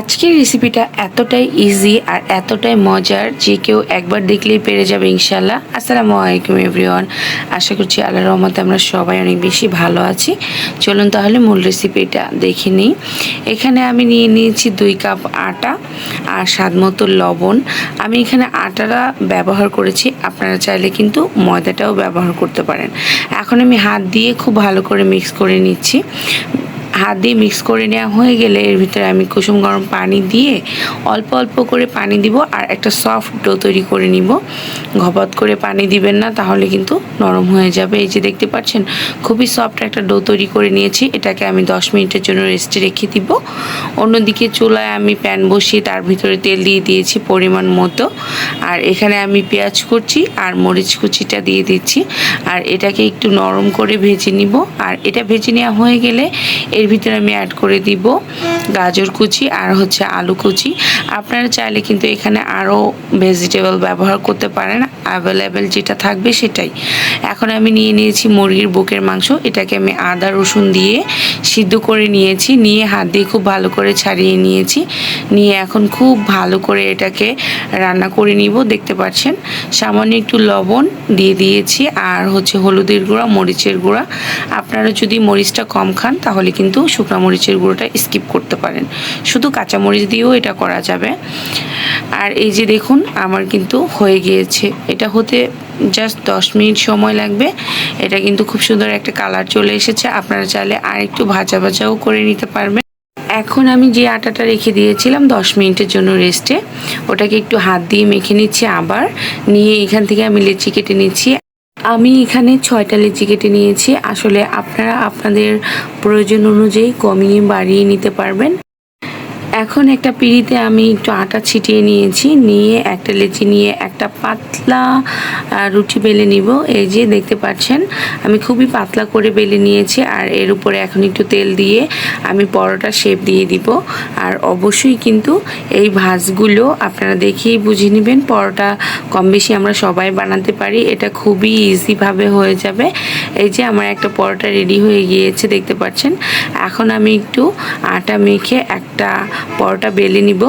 আজকের রেসিপিটা এতটাই ইজি আর এতটাই মজার যে কেউ একবার দেখলেই পেরে যাবে ইনশাল্লাহ আসসালামু আলাইকুম এভরিওয়ান আশা করছি আল্লাহ রহমতে আমরা সবাই অনেক বেশি ভালো আছি। চলুন তাহলে মূল রেসিপিটা দেখে নিই। এখানে আমি নিয়ে নিয়েছি দুই কাপ আটা আর স্বাদ মতো লবণ। আমি এখানে আটাটা ব্যবহার করেছি, আপনারা চাইলে কিন্তু ময়দাটাও ব্যবহার করতে পারেন। এখন আমি হাত দিয়ে খুব ভালো করে মিক্স করে নিচ্ছি। হাত দিয়ে মিক্স করে নেওয়া হয়ে গেলে এর ভিতরে আমি কুসুম গরম পানি দিয়ে অল্প অল্প করে পানি দিব আর একটা সফট ডো তৈরি করে নিব। ঘপত করে পানি দিবেন না, তাহলে কিন্তু নরম হয়ে যাবে। এই যে দেখতে পাচ্ছেন, খুবই সফট একটা ডো তৈরি করে নিয়েছি। এটাকে আমি দশ মিনিটের জন্য রেস্টে রেখে দিব। অন্যদিকে চুলায় আমি প্যান বসিয়ে তার ভিতরে তেল দিয়ে দিয়েছি পরিমাণ মতো। আর এখানে আমি পেঁয়াজ কুচি আর মরিচ কুচিটা দিয়ে দিচ্ছি। আর এটাকে একটু নরম করে ভেজে নিব। আর এটা ভেজে নেওয়া হয়ে গেলে এর ভিতরে আমি অ্যাড করে দিব গাজর কুচি আর হচ্ছে আলু কুচি। আপনারা চাইলে কিন্তু এখানে আরও ভেজিটেবল ব্যবহার করতে পারেন অ্যাভেলেবেল যেটা থাকবে সেটাই। এখন আমি নিয়ে নিয়েছি মুরগির বুকের মাংস, এটাকে আমি আদা, রসুন দিয়ে সিদ্ধ করে নিয়েছি, নিয়ে হাত দিয়ে খুব ভালো করে ছাড়িয়ে নিয়েছি। নিয়ে এখন খুব ভালো করে এটাকে রান্না করে নিব, দেখতে পাচ্ছেন? সামান্য একটু লবণ দিয়ে দিয়েছি, আর হচ্ছে হলুদের গুঁড়া, মরিচের গুঁড়া। আপনারা যদি মরিচটা কম খান, তাহলে কিন্তু শুকনো মরিচের গুঁড়োটা স্কিপ করতে পারেন। শুধু কাঁচা মরিচ দিয়েও এটা করা যাবে। আর এই যে দেখুন, আমার কিন্তু হয়ে গিয়েছে। এটা হতে জাস্ট দশ মিনিট সময় লাগবে। এটা কিন্তু খুব সুন্দর একটা কালার চলে এসেছে। আপনারা চাইলে আর একটু ভাজা ভাজাও করে নিতে পারবেন। এখন আমি যে আটাটা রেখে দিয়েছিলাম দশ মিনিটের জন্য রেস্টে ওটাকে একটু হাত দিয়ে মেখে নিচ্ছি আবার। নিয়ে এখান থেকে আমি লেচি কেটে নিচ্ছি। আমি এখানে ছয়টা লিচি কেটে নিয়েছি। আসলে আপনারা আপনাদের প্রয়োজন অনুযায়ী কমিয়ে বাড়িয়ে নিতে পারবেন। এখন একটা পিঁড়িতে আমি একটু আটা ছিটিয়ে নিয়েছি, নিয়ে একটা লেচি নিয়ে একটা পাতলা রুটি বেলে নিব। এই যে দেখতে পাচ্ছেন, আমি খুবই পাতলা করে বেলে নিয়েছি আর এর উপরে এখন একটু তেল দিয়ে আমি পরোটা শেপ দিয়ে দিব। আর অবশ্যই কিন্তু এই ভাজগুলো আপনারা দেখেই বুঝে নেবেন, পরোটা কম বেশি আমরা সবাই বানাতে পারি, এটা খুবই ইজিভাবে হয়ে যাবে। এই যে আমার একটা পরোটা রেডি হয়ে গিয়েছে, দেখতে পাচ্ছেন। এখন আমি একটু আটা মেখে একটা পরোটা বেলে নিব।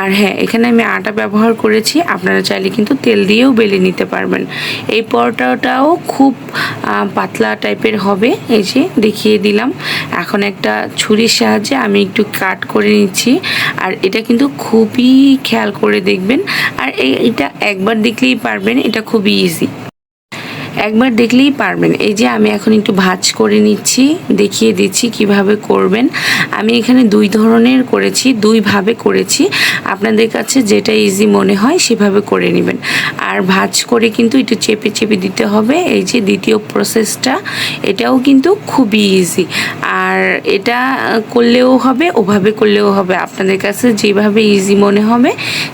আর হ্যাঁ এখানে আমি আটা ব্যবহার করেছি। আপনারা চাইলে কিন্তু তেল দিয়েও বেলে নিতে পারবেন। এই পরোটাটাও খুব পাতলা টাইপের হবে। এই যে দেখিয়ে দিলাম। এখন একটা ছুরির সাহায্যে আমি একটু কাট করে নিচ্ছি। আর এটা কিন্তু খুবই খেয়াল করে দেখবেন। আর এটা একবার দেখলেই পারবেন। এটা খুবই ইজি একবার দেখলেই পারবেন। এই যে আমি এখন একটু ভাজ করে নিচ্ছি, দেখিয়ে দিচ্ছি কীভাবে করবেন। আমি এখানে দুই ধরনের করেছি দুইভাবে করেছি। আপনাদের কাছে যেটা ইজি মনে হয় সেভাবে করে নেবেন। আর ভাজ করে কিন্তু একটু চেপে চেপে দিতে হবে। এই যে দ্বিতীয় প্রসেসটা এটাও কিন্তু খুবই ইজি আর এটা করলেও হবে, ওভাবে করলেও হবে। আপনাদের কাছে যেভাবে ইজি মনে হবে,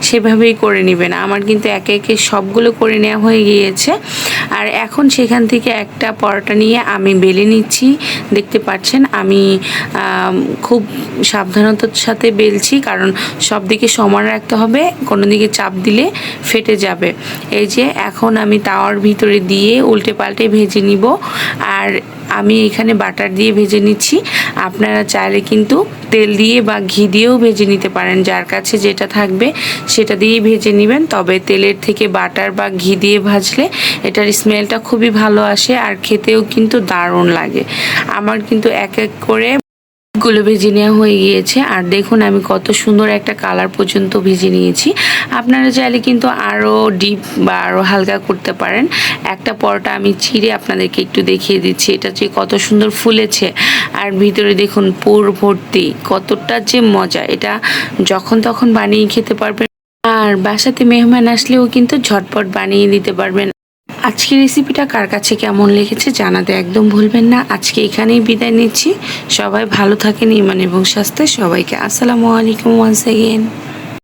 সেভাবেই করে নেবেন। আমার কিন্তু একে একে সবগুলো করে নেওয়া হয়ে গিয়েছে। আর এখন সেখান থেকে একটা পরোটা নিয়ে আমি বেলে নিচ্ছি। দেখতে পাচ্ছেন, আমি খুব সাবধানতার সাথে বেলছি, কারণ সব দিকে সমান রাখতে হবে, কোনো দিকে চাপ দিলে ফেটে যাবে। এই যে, এখন আমি তাওয়ার ভিতরে দিয়ে উল্টে পাল্টে ভেজে নিব, আর আমি এখানে বাটার দিয়ে ভেজে নিচ্ছি। আপনারা চাইলে কিন্তু তেল দিয়ে বা ঘি দিয়েও ভেজে নিতে পারেন। যার কাছে যেটা থাকবে সেটা দিয়েই ভেজে নেবেন। তবে তেলের থেকে বাটার বা ঘি দিয়ে ভাজলে এটার স্মেলটা খুবই ভালো আসে আর খেতেও কিন্তু দারুণ লাগে। আমার কিন্তু এক এক করে গুলো ভেজে নেওয়া হয়ে গিয়েছে। আর দেখুন, আমি কত সুন্দর একটা কালার পর্যন্ত ভেজে নিয়েছি। আপনারা চাইলে কিন্তু আরও ডিপ বা আরও হালকা করতে পারেন। একটা পরোটা আমি চিড়ে আপনাদেরকে একটু দেখিয়ে দিচ্ছি। এটা যে কত সুন্দর ফুলেছে। আর ভিতরে দেখুন, পুর ভর্তি। কতটা যে মজা। এটা যখন তখন বানিয়ে খেতে পারবেন। আর বাসাতে মেহমান আসলেও কিন্তু ঝটপট বানিয়ে দিতে পারবেন। আজকের রেসিপিটা কার কাছে কেমন লেগেছে জানাতে একদম ভুলবেন না। আজকে এখানেই বিদায় নিচ্ছি। সবাই ভালো থাকেন ইমান এবং স্বাস্থ্যে সবাইকে। আসসালামু আলাইকুম ওয়ান্স এগেন